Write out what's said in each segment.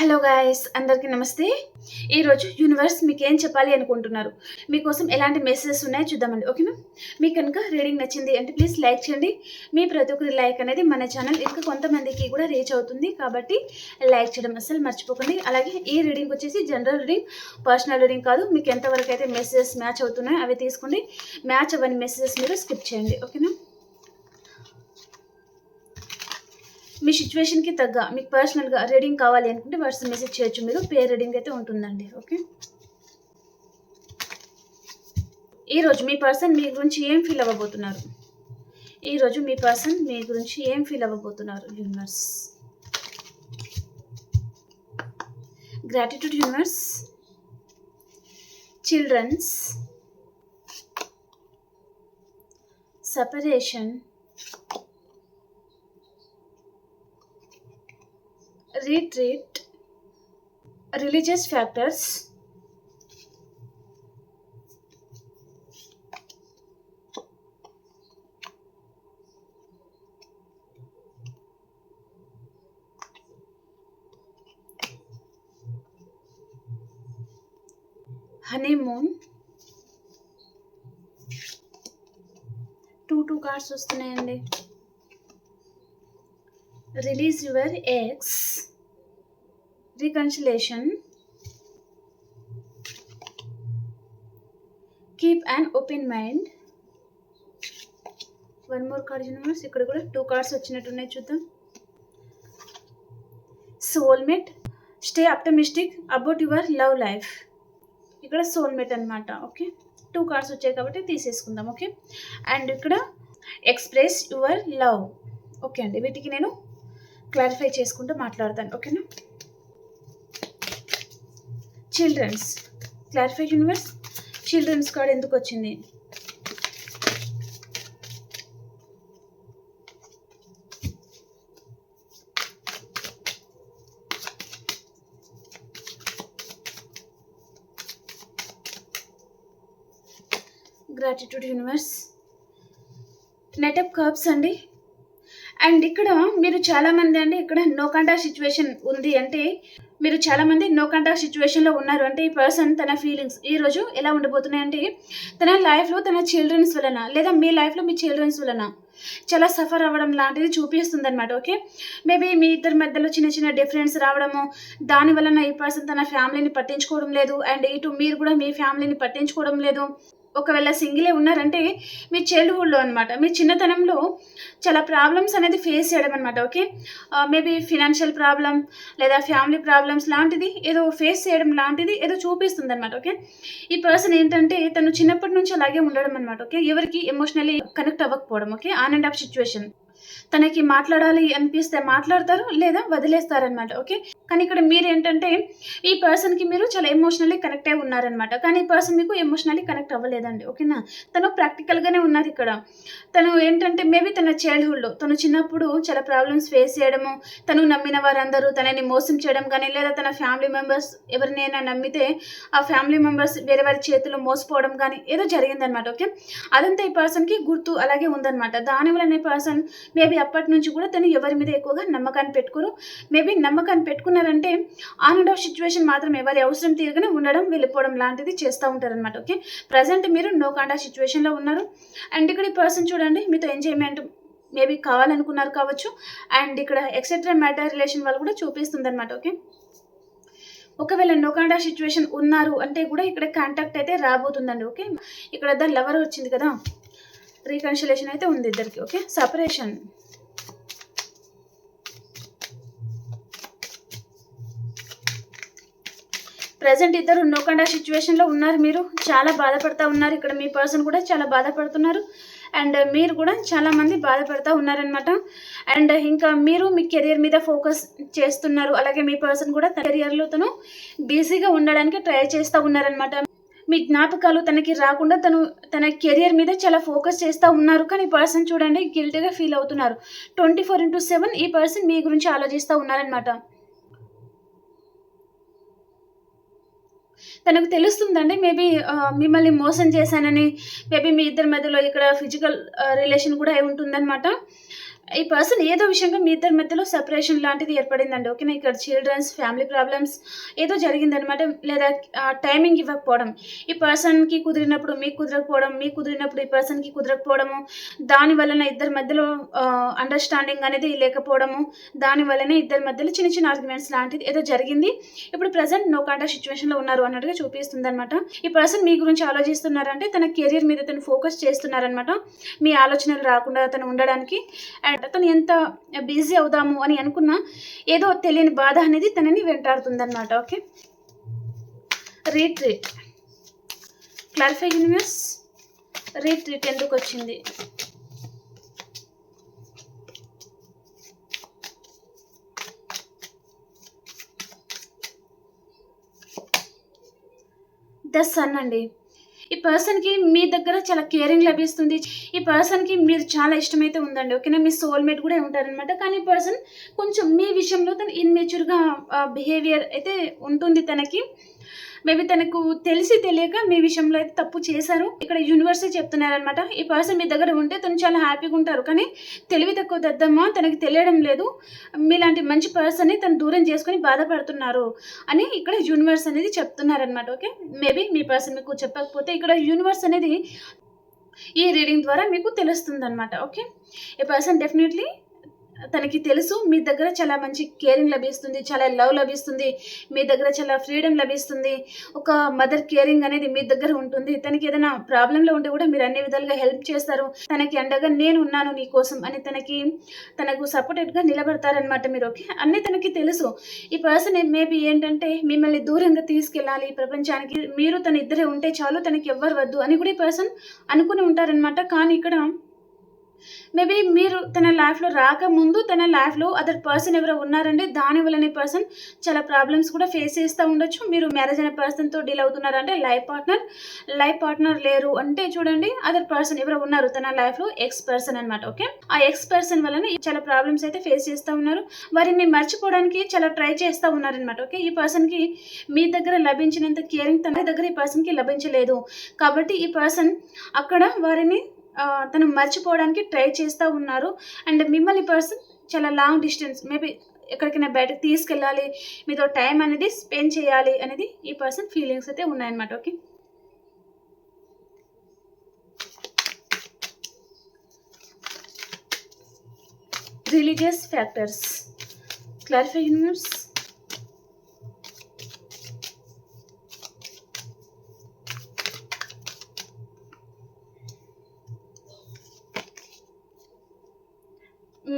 Hello guys అందరికీ నమస్తే. ఈరోజు యూనివర్స్ మీకు ఏం చెప్పాలి అనుకుంటున్నారు? మీకోసం ఎలాంటి మెసేజెస్ ఉన్నాయో చూద్దామండి ఓకేనా మీకు కనుక రీడింగ్ నచ్చింది అంటే ప్లీజ్ లైక్ చేయండి. మీ ప్రతి ఒక్కరి లైక్ అనేది మన ఛానల్ ఇంకా కొంతమందికి కూడా రీచ్ అవుతుంది కాబట్టి లైక్ చేయడం అసలు మర్చిపోకండి. అలాగే ఈ రీడింగ్ వచ్చేసి జనరల్ రీడింగ్ పర్సనల్ రీడింగ్ కాదు. మీకు ఎంతవరకు అయితే మెసేజెస్ మ్యాచ్ అవుతున్నాయో అవి తీసుకోండి. మ్యాచ్ అవ్వని మెసేజెస్ మీరు స్కిప్ చేయండి ఓకేనా మీ సిచ్యువేషన్కి తగ్గ మీకు పర్సనల్గా రీడింగ్ కావాలి అనుకుంటే వాట్సాప్ మెసేజ్ చేయొచ్చు. మీరు పే రీడింగ్ అయితే ఉంటుందండి ఓకే? ఈరోజు మీ పర్సన్ మీ గురించి ఏం ఫీల్ అవ్వబోతున్నారు? ఈరోజు మీ పర్సన్ మీ గురించి ఏం feel అవ్వబోతున్నారు universe gratitude universe childrens separation retreat religious factors. Honeymoon two two cards వస్తున్నాయండి. Release your ex reconciliation. Keep and open mind one more card universe ఇక్కడ కూడా టూ కార్డ్స్ వచ్చినట్టున్నాయి చూద్దాం. Soulmate stay optimistic about your love life ఇక్కడ soulmate అనమాట okay two cards వచ్చాయి కాబట్టి తీసేసుకుందాం ఓకే అండ్ ఇక్కడ ఎక్స్ప్రెస్ యువర్ లవ్ ఓకే అండి వీటికి నేను క్లారిఫై చేసుకుంటూ మాట్లాడతాను ఓకేనా childrens clarify universe childrens card ఎందుకు వచ్చింది? Gratitude universe net up cups అండి. అండ్ ఇక్కడ మీరు చాలామంది అండి ఇక్కడ నో కంటాక్ట్ సిచ్యువేషన్ ఉంది అంటే మీరు చాలామంది నో కంటాక్ట్ సిచ్యువేషన్లో ఉన్నారు. అంటే ఈ పర్సన్ తన ఫీలింగ్స్ ఈ రోజు ఎలా ఉండబోతున్నాయంటే తన లైఫ్లో తన చిల్డ్రన్స్ వలన లేదా మీ లైఫ్లో మీ చిల్డ్రన్స్ వలన చాలా సఫర్ అవ్వడం లాంటిది చూపిస్తుంది అనమాట ఓకే మేబీ మీ ఇద్దరి మధ్యలో చిన్న చిన్న డిఫరెన్స్ రావడము దాని వలన ఈ పర్సన్ తన ఫ్యామిలీని పట్టించుకోవడం లేదు. అండ్ ఇటు మీరు కూడా మీ ఫ్యామిలీని పట్టించుకోవడం లేదు. ఒకవేళ సింగిలే ఉన్నారంటే మీ చైల్డ్హుడ్లో అనమాట మీ చిన్నతనంలో చాలా ప్రాబ్లమ్స్ అనేది ఫేస్ చేయడం అనమాట ఓకే మేబీ ఫినాన్షియల్ ప్రాబ్లం లేదా ఫ్యామిలీ ప్రాబ్లమ్స్ లాంటిది ఏదో ఫేస్ చేయడం లాంటిది ఏదో చూపిస్తుంది అనమాట ఓకే ఈ పర్సన్ ఏంటంటే తను చిన్నప్పటి నుంచి అలాగే ఉండడం అనమాట ఓకే ఎవరికి ఎమోషనలీ కనెక్ట్ అవ్వకపోవడం okay on and off situation తనకి మాట్లాడాలి అనిపిస్తే మాట్లాడతారు లేదా వదిలేస్తారనమాట ఓకే? కానీ ఇక్కడ మీరు ఏంటంటే ఈ పర్సన్కి మీరు చాలా ఎమోషనల్లీ కనెక్ట్ అయి ఉన్నారనమాట కానీ ఈ పర్సన్ మీకు ఎమోషనల్లీ కనెక్ట్ అవ్వలేదండి ఓకేనా? తను ప్రాక్టికల్గానే ఉన్నారు ఇక్కడ. తను ఏంటంటే మేబీ తన చైల్డ్హుడ్లో తను చిన్నప్పుడు చాలా ప్రాబ్లమ్స్ ఫేస్ చేయడము తను నమ్మిన వారందరూ తనని మోసం చేయడం కానీ లేదా తన ఫ్యామిలీ మెంబర్స్ ఎవరినైనా నమ్మితే ఆ ఫ్యామిలీ మెంబర్స్ వేరే వారి చేతిలో మోసపోవడం కానీ ఏదో జరిగిందనమాట ఓకే? అదంతా ఈ పర్సన్కి గుర్తు అలాగే ఉందన్నమాట. దానివల్ల ఈ పర్సన్ మేబీ అప్పటి నుంచి కూడా తను ఎవరి మీద ఎక్కువగా నమ్మకాన్ని పెట్టుకోరు. మేబీ నమ్మకాన్ని పెట్టుకున్నారంటే ఆన్ అండ్ ఆఫ్ సిచ్యువేషన్ మాత్రం ఎవరి అవసరం తీరుగానే ఉండడం వెళ్ళిపోవడం లాంటిది చేస్తూ ఉంటారనమాట ఓకే? ప్రజెంట్ మీరు నో కాండా సిచ్యువేషన్లో ఉన్నారు. అండ్ ఇక్కడ ఈ పర్సన్ చూడండి మీతో ఎంజాయ్మెంట్ మేబీ కావాలనుకున్నారు కావచ్చు. అండ్ ఇక్కడ ఎక్సెట్రా మ్యాటర్ రిలేషన్ వాళ్ళు కూడా చూపిస్తుంది అనమాట ఓకే? ఒకవేళ నోకాండా సిచ్యువేషన్ ఉన్నారు అంటే కూడా ఇక్కడ కాంటాక్ట్ అయితే రాబోతుందండి ఓకే? ఇక్కడ ద లవర్ వచ్చింది కదా. రీకన్సిలేషన్ అయితే ఉంది ఇద్దరికి ఓకే సపరేషన్ ప్రజెంట్ ఇద్దరు నో కండా సిచ్యువేషన్లో ఉన్నారు మీరు. చాలా బాధపడతా ఉన్నారు. ఇక్కడ మీ పర్సన్ కూడా చాలా బాధపడుతున్నారు. అండ్ మీరు కూడా చాలా మంది బాధపడతా ఉన్నారనమాట అండ్ ఇంకా మీరు మీ కెరియర్ మీద ఫోకస్ చేస్తున్నారు. అలాగే మీ పర్సన్ కూడా కెరియర్లో తను బిజీగా ఉండడానికి ట్రై చేస్తూ ఉన్నారనమాట మీ జ్ఞాపకాలు తనకి రాకుండా తను తన కెరియర్ మీద చాలా ఫోకస్ చేస్తూ ఉన్నారు. కానీ ఈ పర్సన్ చూడండి గిల్టీగా ఫీల్ అవుతున్నారు. ట్వంటీ ఫోర్ ఇంటూ సెవెన్ ఈ పర్సన్ మీ గురించి ఆలోచిస్తూ ఉన్నారనమాట తనకు తెలుస్తుందండి మేబీ మిమ్మల్ని మోసం చేశానని మేబీ మీ ఇద్దరి మధ్యలో ఇక్కడ ఫిజికల్ రిలేషన్ కూడా అయి ఉంటుందన్నమాట. ఈ పర్సన్ ఏదో విషయంగా మీ ఇద్దరి మధ్యలో సెపరేషన్ లాంటిది ఏర్పడిందండి ఓకేనా? ఇక్కడ చిల్డ్రన్స్ ఫ్యామిలీ ప్రాబ్లమ్స్ ఏదో జరిగిందనమాట లేదా టైమింగ్ ఇవ్వకపోవడం. ఈ పర్సన్కి కుదిరినప్పుడు మీకు కుదరకపోవడం మీకు కుదిరినప్పుడు ఈ పర్సన్కి కుదరకపోవడము దాని వలన ఇద్దరి మధ్యలో అండర్స్టాండింగ్ అనేది లేకపోవడము దాని వలన ఇద్దరి మధ్యలో చిన్న చిన్న ఆర్గ్యుమెంట్స్ లాంటిది ఏదో జరిగింది. ఇప్పుడు ప్రజెంట్ నో కాంటాక్ట్ సిచ్యువేషన్లో ఉన్నారు అన్నట్టుగా చూపిస్తుంది అనమాట ఈ పర్సన్ మీ గురించి ఆలోచిస్తున్నారంటే తన కెరీర్ మీద తను ఫోకస్ చేస్తున్నారనమాట మీ ఆలోచనలు రాకుండా తను ఉండడానికి. అండ్ తను ఎంత బిజీ అవుదాము అని అనుకున్నా ఏదో తెలియని బాధ అనేది తనని వెంటాడుతుంది అనమాట okay? Retreat. Clarify universe retreat ఎందుకు వచ్చింది? ద సన్ అండి. ఈ పర్సన్కి మీ దగ్గర చాలా కేరింగ్ లభిస్తుంది. ఈ పర్సన్కి మీరు చాలా ఇష్టమైతే ఉందండి ఓకేనా? మీ సోల్మేట్ కూడా ఉంటారనమాట కానీ ఈ పర్సన్ కొంచెం మీ విషయంలో తను ఇన్మెచ్యూర్గా బిహేవియర్ అయితే ఉంటుంది తనకి. మేబీ తనకు తెలిసి తెలియక మీ విషయంలో అయితే తప్పు చేశారు. ఇక్కడ యూనివర్సే చెప్తున్నారనమాట ఈ పర్సన్ మీ దగ్గర ఉంటే తను చాలా హ్యాపీగా ఉంటారు. కానీ తెలివి తక్కువ దద్దమ్మ తనకి తెలియడం లేదు. మీలాంటి మంచి పర్సన్ని తను దూరం చేసుకొని బాధపడుతున్నారు అని ఇక్కడ యూనివర్స్ అనేది చెప్తున్నారనమాట ఓకే? మేబీ మీ పర్సన్ మీకు చెప్పకపోతే ఇక్కడ యూనివర్స్ అనేది ఈ రీడింగ్ ద్వారా మీకు తెలుస్తుంది అనమాట ఓకే ఏ పర్సన్ డెఫినెట్లీ తనకి తెలుసు మీ దగ్గర చాలా మంచి కేరింగ్ లభిస్తుంది చాలా లవ్ లభిస్తుంది మీ దగ్గర చాలా ఫ్రీడమ్ లభిస్తుంది. ఒక మదర్ కేరింగ్ అనేది మీ దగ్గర ఉంటుంది. తనకి ఏదైనా ప్రాబ్లంలో ఉంటే కూడా మీరు అన్ని విధాలుగా హెల్ప్ చేస్తారు. తనకి అండగా నేను ఉన్నాను నీ కోసం అని తనకి తనకు సపోర్టెడ్గా నిలబడతారనమాట మీరు ఓకే అన్నీ తనకి తెలుసు. ఈ పర్సన్ మేబీ ఏంటంటే మిమ్మల్ని దూరంగా తీసుకెళ్ళాలి ఈ ప్రపంచానికి. మీరు తన ఇద్దరే ఉంటే చాలు తనకి ఎవ్వరు వద్దు అని కూడా ఈ పర్సన్ అనుకుని ఉంటారనమాట కానీ ఇక్కడ మేబీ మీరు తన లైఫ్లో రాకముందు తన లైఫ్లో అదర్ పర్సన్ ఎవరో ఉన్నారండి దాని వల్లనే పర్సన్ చాలా ప్రాబ్లమ్స్ కూడా ఫేస్ చేస్తూ ఉండొచ్చు. మీరు మ్యారేజ్ అయిన పర్సన్తో డీల్ అవుతున్నారంటే లైఫ్ పార్ట్నర్ లైఫ్ పార్ట్నర్ లేరు అంటే చూడండి అదర్ పర్సన్ ఎవరో ఉన్నారు తన లైఫ్లో ఎక్స్ పర్సన్ అనమాట ఓకే ఆ ఎక్స్ పర్సన్ వలన చాలా ప్రాబ్లమ్స్ అయితే ఫేస్ చేస్తూ ఉన్నారు. వారిని మర్చిపోవడానికి చాలా ట్రై చేస్తూ ఉన్నారనమాట ఓకే ఈ పర్సన్కి మీ దగ్గర లభించినంత కేరింగ్ తన దగ్గర ఈ పర్సన్కి లభించలేదు. కాబట్టి ఈ పర్సన్ అక్కడ వారిని తను మర్చిపోవడానికి ట్రై చేస్తూ ఉన్నారు. అండ్ మిమ్మల్ని పర్సన్ చాలా లాంగ్ డిస్టెన్స్ మేబీ ఎక్కడికైనా బయటకు తీసుకెళ్ళాలి మీతో టైం అనేది స్పెండ్ చేయాలి అనేది ఈ పర్సన్ ఫీలింగ్స్ అయితే ఉన్నాయన్నమాట okay? Religious factors. Clarify universe.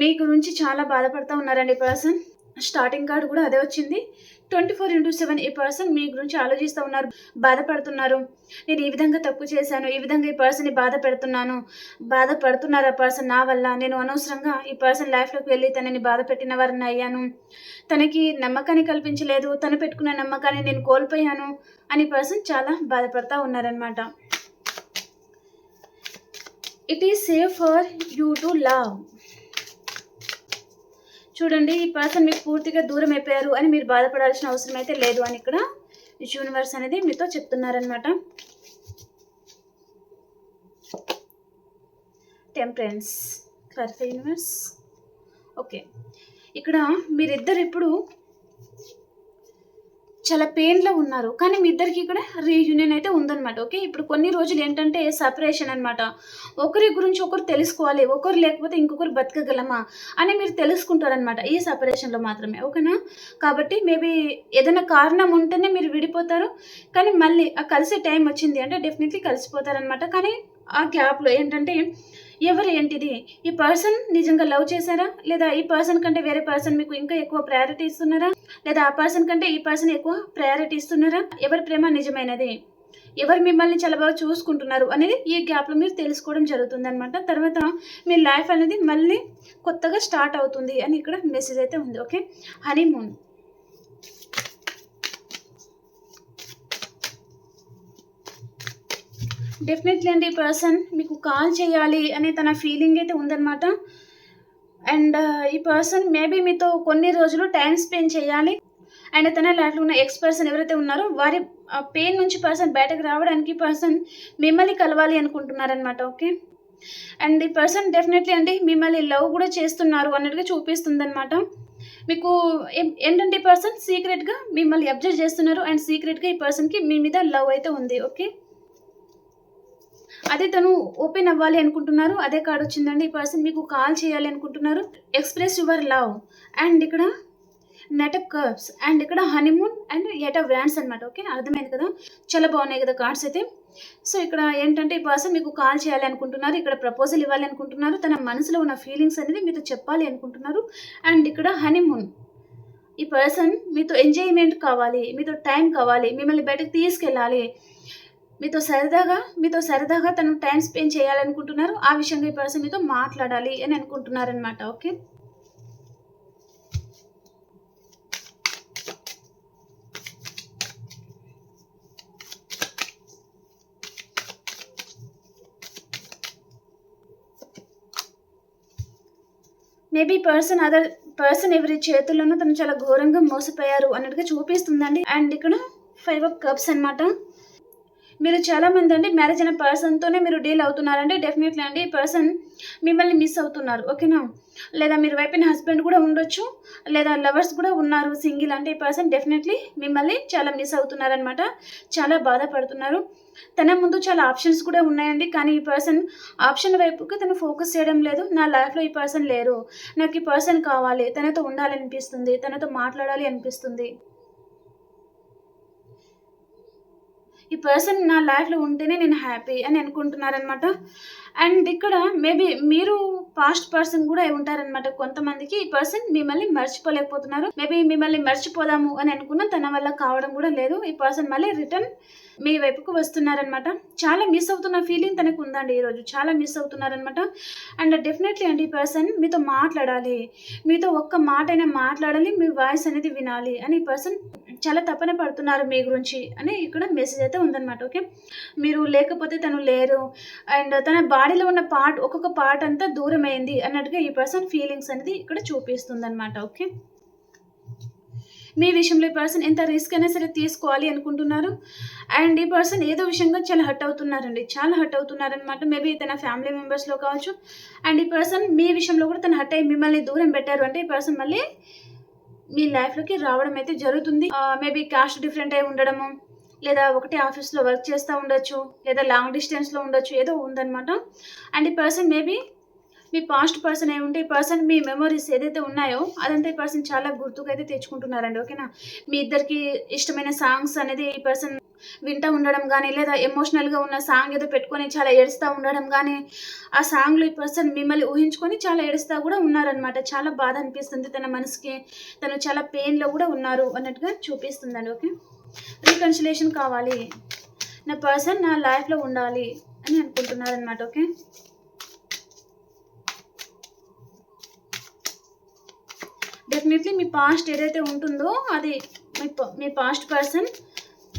మీ గురించి చాలా బాధపడుతూ ఉన్నారండి ఈ పర్సన్? స్టార్టింగ్ కార్డు కూడా అదే వచ్చింది. ట్వంటీ ఫోర్ ఇంటూ సెవెన్ ఈ పర్సన్ మీ గురించి ఆలోచిస్తూ ఉన్నారు బాధపడుతున్నారు. నేను ఈ విధంగా తప్పు చేశాను ఈ విధంగా ఈ పర్సన్ని బాధ పెడుతున్నాను. బాధపడుతున్నారు ఆ పర్సన్ నా వల్ల. నేను అనవసరంగా ఈ పర్సన్ లైఫ్లోకి వెళ్ళి తనని బాధ పెట్టిన వారిని అయ్యాను. తనకి నమ్మకాన్ని కల్పించలేదు. తను పెట్టుకున్న నమ్మకాన్ని నేను కోల్పోయాను అని పర్సన్ చాలా బాధపడతా ఉన్నారనమాట it is safe for you to love చూడండి ఈ పర్సన్ మీకు పూర్తిగా దూరం అయిపోయారు అని మీరు బాధపడాల్సిన అవసరం అయితే లేదు అని ఇక్కడ యూనివర్స్ అనేది మీతో చెప్తున్నారనమాట టెంపరెన్స్ క్లారిఫై యూనివర్స్ ఓకే ఇక్కడ మీరిద్దరు ఇప్పుడు చాలా పెయిన్లో ఉన్నారు. కానీ మీ ఇద్దరికి కూడా రీయూనియన్ అయితే ఉందన్నమాట ఓకే ఇప్పుడు కొన్ని రోజులు ఏంటంటే సపరేషన్ అనమాట ఒకరి గురించి ఒకరు తెలుసుకోవాలి ఒకరు లేకపోతే ఇంకొకరు బతకగలమా అని మీరు తెలుసుకుంటారనమాట ఈ సపరేషన్లో మాత్రమే ఓకేనా కాబట్టి మేబీ ఏదైనా కారణం ఉంటేనే మీరు విడిపోతారు. కానీ మళ్ళీ ఆ కలిసే టైం వచ్చింది అంటే డెఫినెట్లీ కలిసిపోతారనమాట కానీ ఆ గ్యాప్లో ఏంటంటే ఎవరు ఏంటిది? ఈ పర్సన్ నిజంగా లవ్ చేశారా? లేదా ఈ పర్సన్ కంటే వేరే పర్సన్ మీకు ఇంకా ఎక్కువ ప్రయారిటీ ఇస్తున్నారా? లేదా ఆ పర్సన్ కంటే ఈ పర్సన్ ఎక్కువ ప్రయారిటీ ఇస్తున్నారా? ఎవరి ప్రేమ నిజమైనది? ఎవరు మిమ్మల్ని చాలా బాగా చూసుకుంటున్నారు అనేది ఈ గ్యాప్లో మీరు తెలుసుకోవడం జరుగుతుంది అనమాట తర్వాత మీ లైఫ్ అనేది మళ్ళీ కొత్తగా స్టార్ట్ అవుతుంది అని ఇక్కడ మెసేజ్ అయితే ఉంది ఓకే హనీమూన్ డెఫినెట్లీ అండి ఈ పర్సన్ మీకు కాల్ చేయాలి అనే తన ఫీలింగ్ అయితే ఉందన్నమాట. అండ్ uh, ఈ పర్సన్ మేబీ మీతో కొన్ని రోజులు టైం స్పెండ్ చేయాలి. అండ్ తన లైఫ్లో ఉన్న ఎక్స్ పర్సన్ ఎవరైతే ఉన్నారో వారి పెయిన్ నుంచి పర్సన్ బయటకు రావడానికి పర్సన్ మిమ్మల్ని కలవాలి అనుకుంటున్నారనమాట ఓకే అండ్ ఈ పర్సన్ డెఫినెట్లీ అండి మిమ్మల్ని లవ్ కూడా చేస్తున్నారు అన్నట్టుగా చూపిస్తుంది అనమాట మీకు ఏంటంటే ఈ పర్సన్ సీక్రెట్గా మిమ్మల్ని అబ్జర్వ్ చేస్తున్నారు. అండ్ సీక్రెట్గా ఈ పర్సన్కి మీ మీద లవ్ అయితే ఉంది ఓకే అదే తను ఓపెన్ అవ్వాలి అనుకుంటున్నారు అదే కార్డ్ వచ్చిందండి ఈ పర్సన్ మీకు కాల్ చేయాలి అనుకుంటున్నారు. ఎక్స్ప్రెస్ యువర్ లవ్ అండ్ ఇక్కడ నెట్ ఆఫ్ కర్బ్స్ అండ్ ఇక్కడ honeymoon and eight of wands అనమాట ఓకే? అర్థమైంది కదా? చాలా బాగున్నాయి కదా కార్డ్స్ అయితే. సో ఇక్కడ ఏంటంటే ఈ పర్సన్ మీకు కాల్ చేయాలి అనుకుంటున్నారు ఇక్కడ ప్రపోజల్ ఇవ్వాలి అనుకుంటున్నారు తన మనసులో ఉన్న ఫీలింగ్స్ అనేది మీతో చెప్పాలి అనుకుంటున్నారు. అండ్ ఇక్కడ హనీమూన్ ఈ పర్సన్ మీతో ఎంజాయ్మెంట్ కావాలి మీతో టైం కావాలి మిమ్మల్ని బయటకు తీసుకెళ్ళాలి. మీతో సరదాగా మీతో సరదాగా తను టైం స్పెండ్ చేయాలనుకుంటున్నారు. ఆ విషయంగా ఈ పర్సన్ మీతో మాట్లాడాలి అని అనుకుంటున్నారనమాట okay maybe person other person ఎవరి చేతుల్లోనూ తను చాలా ఘోరంగా మోసపోయారు అన్నట్టుగా చూపిస్తుందండి. అండ్ ఇక్కడ ఫైవ్ ఆఫ్ కప్స్ అన్నమాట. మీరు చాలా మంది అండి మ్యారేజ్ అయిన పర్సన్తోనే మీరు డీల్ అవుతున్నారంటే డెఫినెట్లీ అండి. ఈ పర్సన్ మిమ్మల్ని మిస్ అవుతున్నారు ఓకేనా లేదా మీరు వైపున హస్బెండ్ కూడా ఉండొచ్చు లేదా లవర్స్ కూడా ఉన్నారు సింగిల్ అంటే ఈ పర్సన్ డెఫినెట్లీ మిమ్మల్ని చాలా మిస్ అవుతున్నారనమాట చాలా బాధపడుతున్నారు. తన ముందు చాలా ఆప్షన్స్ కూడా ఉన్నాయండి కానీ ఈ పర్సన్ ఆప్షన్ వైపుకి తను ఫోకస్ చేయడం లేదు. నా లైఫ్లో ఈ పర్సన్ లేరు. నాకు ఈ పర్సన్ కావాలి. తనతో ఉండాలనిపిస్తుంది తనతో మాట్లాడాలి అనిపిస్తుంది. ఈ పర్సన్ నా లైఫ్లో ఉంటేనే నేను హ్యాపీ అని అనుకుంటున్నారనమాట అండ్ ఇక్కడ మేబీ మీరు పాస్ట్ పర్సన్ కూడా ఉంటారనమాట కొంతమందికి ఈ పర్సన్ మిమ్మల్ని మర్చిపోలేకపోతున్నారు. మేబీ మిమ్మల్ని మర్చిపోదాము అని అనుకున్న తన వల్ల కావడం కూడా లేదు. ఈ పర్సన్ మళ్ళీ రిటర్న్ మీ వైపుకు వస్తున్నారనమాట చాలా మిస్ అవుతున్న ఫీలింగ్ తనకు ఉందండి ఈరోజు చాలా మిస్ అవుతున్నారనమాట అండ్ డెఫినెట్లీ అండి ఈ పర్సన్ మీతో మాట్లాడాలి. మీతో ఒక్క మాట అయినా మాట్లాడాలి. మీ వాయిస్ అనేది వినాలి అని ఈ పర్సన్ చాలా తపన పడుతున్నారు మీ గురించి అని ఇక్కడ మెసేజ్ అయితే ఉందన్నమాట. ఓకే? మీరు లేకపోతే తను లేరు. అండ్ తన బాడీలో ఉన్న పార్ట్ ఒక్కొక్క పార్ట్ అంతా దూరమైంది అన్నట్టుగా ఈ పర్సన్ ఫీలింగ్స్ అనేది ఇక్కడ చూపిస్తుంది అనమాట ఓకే? మీ విషయంలో ఈ పర్సన్ ఎంత రిస్క్ అయినా సరే తీసుకోవాలి అనుకుంటున్నారు. అండ్ ఈ పర్సన్ ఏదో విషయంగా చాలా హర్ట్ అవుతున్నారండి చాలా హర్ట్ అవుతున్నారనమాట మేబీ తన ఫ్యామిలీ మెంబర్స్లో కావచ్చు. అండ్ ఈ పర్సన్ మీ విషయంలో కూడా తను హర్ట్ అయ్యి మిమ్మల్ని దూరం పెట్టారు అంటే ఈ పర్సన్ మళ్ళీ మీ లైఫ్లోకి రావడం అయితే జరుగుతుంది. మేబీ కాస్ట్ డిఫరెంట్ అయి ఉండడము లేదా ఒకటే ఆఫీస్లో వర్క్ చేస్తూ ఉండొచ్చు లేదా లాంగ్ డిస్టెన్స్లో ఉండొచ్చు ఏదో ఉందన్నమాట. అండ్ ఈ పర్సన్ మేబీ మీ పాస్ట్ పర్సన్ అయి ఉంటే ఈ పర్సన్ మీ మెమరీస్ ఏదైతే ఉన్నాయో అదంతా ఈ పర్సన్ చాలా గుర్తుగా అయితే తెచ్చుకుంటున్నారండి ఓకేనా? మీ ఇద్దరికి ఇష్టమైన సాంగ్స్ అనేది ఈ పర్సన్ వింటూ ఉండడం కానీ లేదా ఎమోషనల్గా ఉన్న సాంగ్ ఏదో పెట్టుకొని చాలా ఏడుస్తూ ఉండడం కానీ ఆ సాంగ్లో ఈ పర్సన్ మిమ్మల్ని ఊహించుకొని చాలా ఏడుస్తూ కూడా ఉన్నారనమాట చాలా బాధ అనిపిస్తుంది తన మనసుకి తను చాలా పెయిన్లో కూడా ఉన్నారు అన్నట్టుగా చూపిస్తుందండి ఓకే? రీకన్సిలేషన్ కావాలి. నా పర్సన్ నా లైఫ్లో ఉండాలి అని అనుకుంటున్నారనమాట ఓకే డెఫినెట్లీ మీ పాస్ట్ ఏదైతే ఉంటుందో అది మీ మీ పాస్ట్ పర్సన్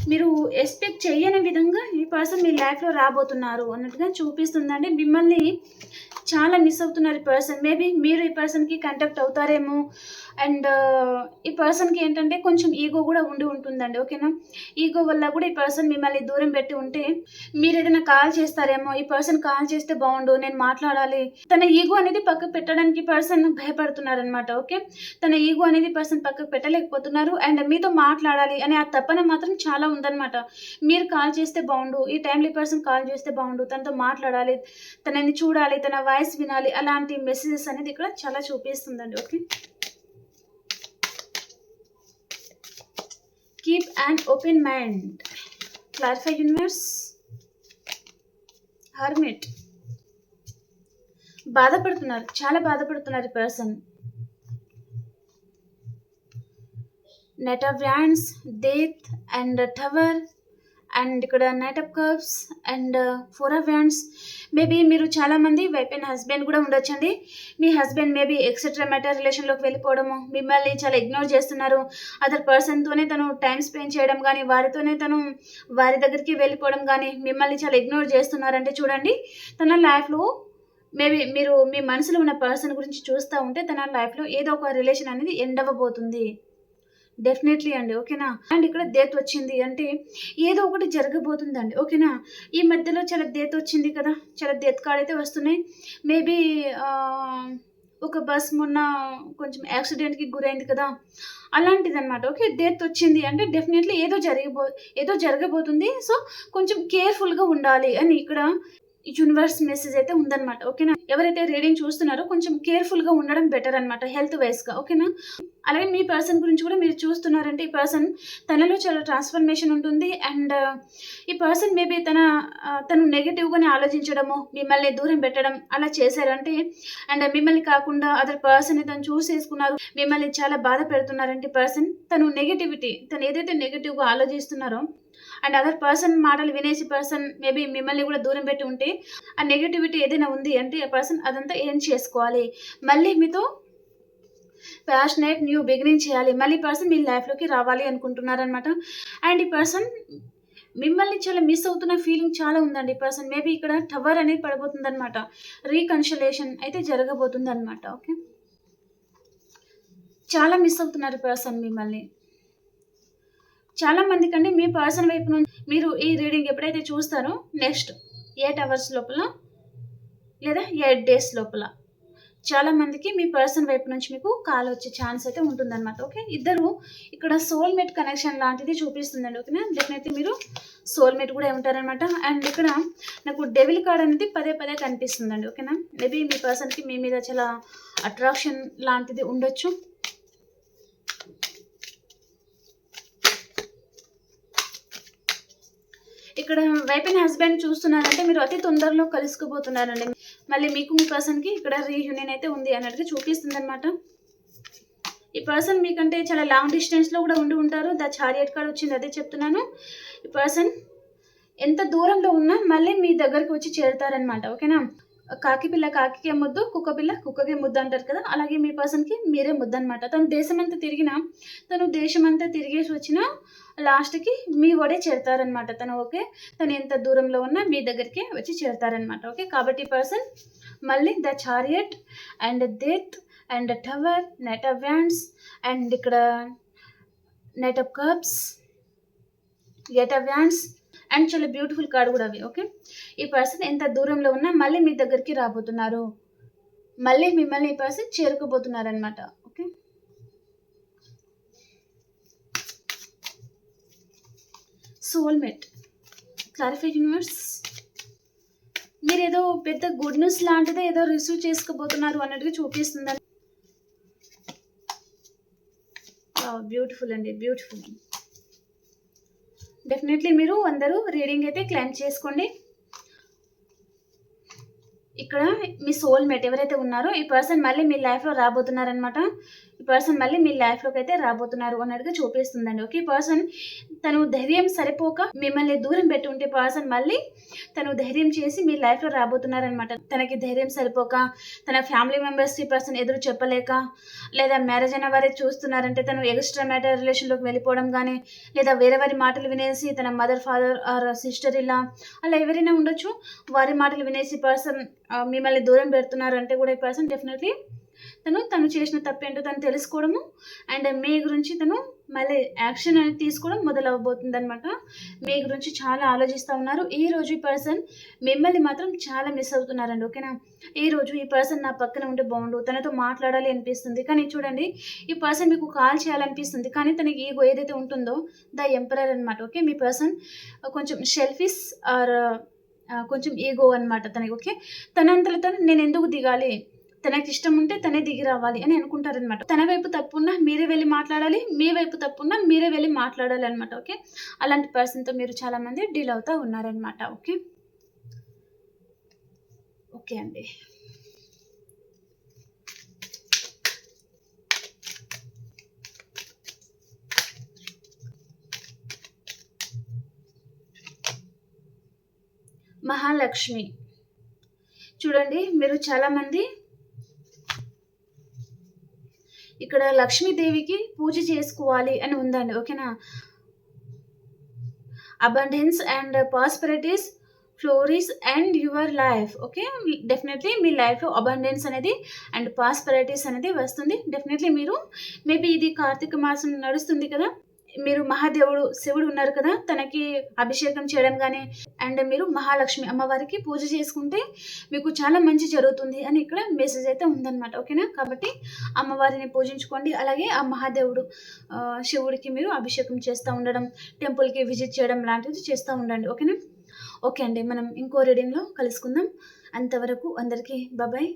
మీరు ఎక్స్పెక్ట్ చేయని విధంగా ఈ పర్సన్ మీ లైఫ్లో రాబోతున్నారు అన్నట్టుగా చూపిస్తుందండి. మిమ్మల్ని చాలా మిస్ అవుతున్నారు ఈ పర్సన్ మేబీ మీరు ఈ పర్సన్కి కంటాక్ట్ అవుతారేమో అండ్ ఈ పర్సన్కి ఏంటంటే కొంచెం ఈగో కూడా ఉండి ఉంటుందండి ఓకేనా? ఈగో వల్ల కూడా ఈ పర్సన్ మిమ్మల్ని దూరం పెట్టి ఉంటే మీరు ఏదైనా కాల్ చేస్తారేమో ఈ పర్సన్ కాల్ చేస్తే బాగుండు నేను మాట్లాడాలి. తన ఈగో అనేది పక్కకు పెట్టడానికి పర్సన్ భయపడుతున్నారనమాట ఓకే? తన ఈగో అనేది పర్సన్ పక్కకు పెట్టలేకపోతున్నారు అండ్ మీతో మాట్లాడాలి అనే ఆ తపన మాత్రం చాలా ఉందన్నమాట. మీరు కాల్ చేస్తే బాగుండు ఈ టైంలో పర్సన్ కాల్ చేస్తే బాగుండు తనతో మాట్లాడాలి తనని చూడాలి తన వాయిస్ వినాలి అలాంటి మెసేజెస్ అనేది ఇక్కడ చాలా చూపిస్తుందండి okay? Keep and open mind clarify universe hermit బాధపడుతున్నారు. చాలా బాధపడుతున్నారు ఈ person knight of wands death and tower and ఇక్కడ knight of cups and four of wands maybe మీరు చాలామంది వైఫ్ అండ్ హస్బెండ్ కూడా ఉండొచ్చండి. మీ హస్బెండ్ మేబీ ఎక్సెట్రా మ్యాటర్ రిలేషన్లోకి వెళ్ళిపోవడము మిమ్మల్ని చాలా ఇగ్నోర్ చేస్తున్నారు. అదర్ పర్సన్తోనే తను టైం స్పెండ్ చేయడం కానీ వారితోనే తను వారి దగ్గరికి వెళ్ళిపోవడం కానీ మిమ్మల్ని చాలా ఇగ్నోర్ చేస్తున్నారంటే చూడండి. తన లైఫ్లో మేబీ మీరు మీ మనసులో ఉన్న పర్సన్ గురించి చూస్తూ ఉంటే తన లైఫ్లో ఏదో ఒక రిలేషన్ అనేది ఎండ్ అవ్వబోతుంది. డెఫినెట్లీ అండి ఓకేనా? అండ్ ఇక్కడ డేత్ వచ్చింది అంటే ఏదో ఒకటి జరగబోతుందండి ఓకేనా? ఈ మధ్యలో చాలా డేత్ వచ్చింది కదా చాలా డెత్ కార్డ్ అయితే వస్తున్నాయి. మేబీ ఒక బస్ మొన్న కొంచెం యాక్సిడెంట్కి గురైంది కదా అలాంటిది అనమాట ఓకే? డెత్ వచ్చింది అంటే డెఫినెట్లీ ఏదో జరిగిపో ఏదో జరగబోతుంది. సో కొంచెం కేర్ఫుల్గా ఉండాలి అని ఇక్కడ యూనివర్స్ మెసేజ్ అయితే ఉందన్నమాట ఓకేనా? ఎవరైతే రీడింగ్ చూస్తున్నారో కొంచెం కేర్ఫుల్గా ఉండడం బెటర్ అనమాట హెల్త్ వైస్గా ఓకేనా? అలాగే మీ పర్సన్ గురించి కూడా మీరు చూస్తున్నారంటే ఈ పర్సన్ తనలో చాలా ట్రాన్స్ఫర్మేషన్ ఉంటుంది అండ్ ఈ పర్సన్ మేబీ తన తను నెగిటివ్గానే ఆలోచించడము మిమ్మల్ని దూరం పెట్టడం అలా చేశారంటే అండ్ మిమ్మల్ని కాకుండా అదర్ పర్సన్ని తను చూసేసుకున్నారు మిమ్మల్ని చాలా బాధ పెడుతున్నారంటే పర్సన్ తను నెగిటివిటీ తను ఏదైతే నెగిటివ్గా ఆలోచిస్తున్నారో అండ్ అదర్ పర్సన్ మాటలు వినేసి పర్సన్ మేబీ మిమ్మల్ని కూడా దూరం పెట్టి ఉంటే ఆ నెగిటివిటీ ఏదైనా ఉంది అంటే ఆ పర్సన్ అదంతా ఏం చేసుకోవాలి? మళ్ళీ మీతో ప్యాషనేట్ న్యూ బిగినింగ్ చేయాలి. మళ్ళీ పర్సన్ మీ లైఫ్లోకి రావాలి అనుకుంటున్నారనమాట అండ్ ఈ పర్సన్ మిమ్మల్ని చాలా మిస్ అవుతున్న ఫీలింగ్ చాలా ఉందండి. ఈ పర్సన్ మేబీ ఇక్కడ టవర్ అనేది పడబోతుంది అనమాట రీకన్సలేషన్ అయితే జరగబోతుంది అనమాట ఓకే చాలా మిస్ అవుతున్నారు పర్సన్ మిమ్మల్ని. చాలా మంది కంటే మీ పర్సన్ వైపు నుంచి మీరు ఈ రీడింగ్ ఎప్పుడైతే చూస్తారో నెక్స్ట్ ఎయిట్ అవర్స్ లోపల లేదా ఎయిట్ డేస్ లోపల చాలా మందికి మీ పర్సన్ వైపు నుంచి మీకు కాల్ వచ్చే ఛాన్స్ అయితే ఉంటుందన్నమాట ఓకే? ఇద్దరు ఇక్కడ సోల్మేట్ కనెక్షన్ లాంటిది చూపిస్తుందండి ఓకేనా? డెఫినెట్లీ మీరు సోల్మేట్ కూడా ఉంటారనమాట అండ్ ఇక్కడ నాకు డెవిల్ కార్డ్ అనేది పదే పదే కనిపిస్తుందండి ఓకేనా? మేబీ మీ పర్సన్కి మీ మీద చాలా అట్రాక్షన్ లాంటిది ఉండొచ్చు. ఇక్కడ వైఫ్ అండ్ హస్బెండ్ చూస్తున్నారంటే మీరు అతి తొందరలో కలుసుకోబోతున్నారండి మళ్ళీ మీకు మీ పర్సన్కి ఇక్కడ రీయూనియన్ అయితే ఉంది అన్నట్టుగా చూపిస్తుంది అనమాట ఈ పర్సన్ మీకంటే చాలా లాంగ్ డిస్టెన్స్లో కూడా ఉండి ఉంటారు. ద చారియట్ కార్డ్ వచ్చింది అదే చెప్తున్నాను. ఈ పర్సన్ ఎంత దూరంలో ఉన్నా మళ్ళీ మీ దగ్గరికి వచ్చి చేరుతారనమాట ఓకేనా? కాకి పిల్ల కాకికే ముద్దు కుక్క పిల్ల కుక్కకే ముద్దు అంటారు కదా? అలాగే మీ పర్సన్కి మీరే ముద్దు అనమాట తను దేశమంతా తిరిగినా తను దేశమంతా తిరిగేసి వచ్చినా లాస్ట్కి మీ వడే చేరుతారనమాట తను ఓకే? తను ఎంత దూరంలో ఉన్నా మీ దగ్గరికి వచ్చి చేరుతారనమాట ఓకే? కాబట్టి పర్సన్ మళ్ళీ the chariot and death and tower knight of wands and ఇక్కడ knight of cups eight of wands and చాలా బ్యూటిఫుల్ కార్డ్ కూడా అవి. ఓకే? ఈ పర్సన్ ఎంత దూరంలో ఉన్నా మళ్ళీ మీ దగ్గరికి రాబోతున్నారు. మళ్ళీ మిమ్మల్ని ఈ పర్సన్ చేరుకోబోతున్నారనమాట అనమాట ఓకే సోల్మేట్. Clarify universe? మీరు ఏదో పెద్ద గుడ్ న్యూస్ లాంటిదే ఏదో రిసీవ్ చేసుకోబోతున్నారు అన్నట్టుగా చూపిస్తుందండి బ్యూటిఫుల్ అండి బ్యూటిఫుల్. డెఫినెట్లీ మీరు అందరూ రీడింగ్ అయితే క్లైమ్ చేసుకోండి. ఇక్కడ మీ సోల్మేట్ ఎవరైతే ఉన్నారో ఈ పర్సన్ మళ్ళీ మీ లైఫ్లో రాబోతున్నారనమాట ఈ పర్సన్ మళ్ళీ మీ లైఫ్లోకి అయితే రాబోతున్నారు అన్నట్టుగా చూపిస్తుందండి. ఓకే పర్సన్ తను ధైర్యం సరిపోక మిమ్మల్ని దూరం పెట్టి ఉంటే పర్సన్ మళ్ళీ తను ధైర్యం చేసి మీ లైఫ్లో రాబోతున్నారనమాట తనకి ధైర్యం సరిపోక తన ఫ్యామిలీ మెంబర్స్ ఈ పర్సన్ ఎదురు చెప్పలేక లేదా మ్యారేజ్ అయిన వారే చూస్తున్నారంటే తను ఎక్స్ట్రా మ్యాటర్ రిలేషన్లోకి వెళ్ళిపోవడం కానీ లేదా వేరే వారి మాటలు వినేసి తన మదర్ ఫాదర్ ఆర్ సిస్టర్ ఇలా అలా ఎవరైనా ఉండొచ్చు. వారి మాటలు వినేసి పర్సన్ మిమ్మల్ని దూరం పెడుతున్నారంటే కూడా ఈ పర్సన్ డెఫినెట్లీ తను తను చేసిన తప్పేంటో తను తెలుసుకోవడము. అండ్ మీ గురించి తను మళ్ళీ యాక్షన్ అనేది తీసుకోవడం మొదలవబోతుంది అనమాట మీ గురించి చాలా ఆలోచిస్తూ ఉన్నారు. ఈ రోజు ఈ పర్సన్ మిమ్మల్ని మాత్రం చాలా మిస్ అవుతున్నారండి ఓకేనా? ఈ రోజు ఈ పర్సన్ నా పక్కన ఉంటే బాగుండు తనతో మాట్లాడాలి అనిపిస్తుంది. కానీ చూడండి ఈ పర్సన్ మీకు కాల్ చేయాలనిపిస్తుంది. కానీ తనకి ఈగో ఏదైతే ఉంటుందో ద ఎంపరర్ అనమాట ఓకే? మీ పర్సన్ కొంచెం షెల్ఫిస్ ఆర్ కొంచెం ఈగో అనమాట తనకి ఓకే? తనంతలో తను నేను ఎందుకు దిగాలి? తనకి ఇష్టం ఉంటే తనే దిగి రావాలి అని అనుకుంటారనమాట తన వైపు తప్పున్నా మీరే వెళ్ళి మాట్లాడాలి మీ వైపు తప్పున్నా మీరే వెళ్ళి మాట్లాడాలి అనమాట ఓకే? అలాంటి పర్సన్తో మీరు చాలా మంది డీల్ అవుతూ ఉన్నారనమాట ఓకే? ఓకే అండి. మహాలక్ష్మి. చూడండి మీరు చాలామంది ఇక్కడ లక్ష్మీదేవికి పూజ చేసుకోవాలి అని ఉందండి ఓకేనా? Abundance and prosperities flourish and your life okay definitely మీ లైఫ్లో అబండెన్స్ అనేది అండ్ పాస్పరైటీస్ అనేది వస్తుంది. డెఫినెట్లీ మీరు మేబీ ఇది కార్తీక మాసం నడుస్తుంది కదా? మీరు మహాదేవుడు శివుడు ఉన్నారు కదా తనకి అభిషేకం చేయడం కానీ అండ్ మీరు మహాలక్ష్మి అమ్మవారికి పూజ చేసుకుంటే మీకు చాలా మంచి జరుగుతుంది అని ఇక్కడ మెసేజ్ అయితే ఉందన్నమాట ఓకేనా? కాబట్టి అమ్మవారిని పూజించుకోండి. అలాగే ఆ మహాదేవుడు శివుడికి మీరు అభిషేకం చేస్తూ ఉండడం టెంపుల్కి విజిట్ చేయడం లాంటిది చేస్తూ ఉండండి ఓకేనా? ఓకే అండి మనం ఇంకో రీడింగ్లో కలుసుకుందాం. అంతవరకు అందరికీ బాబాయ్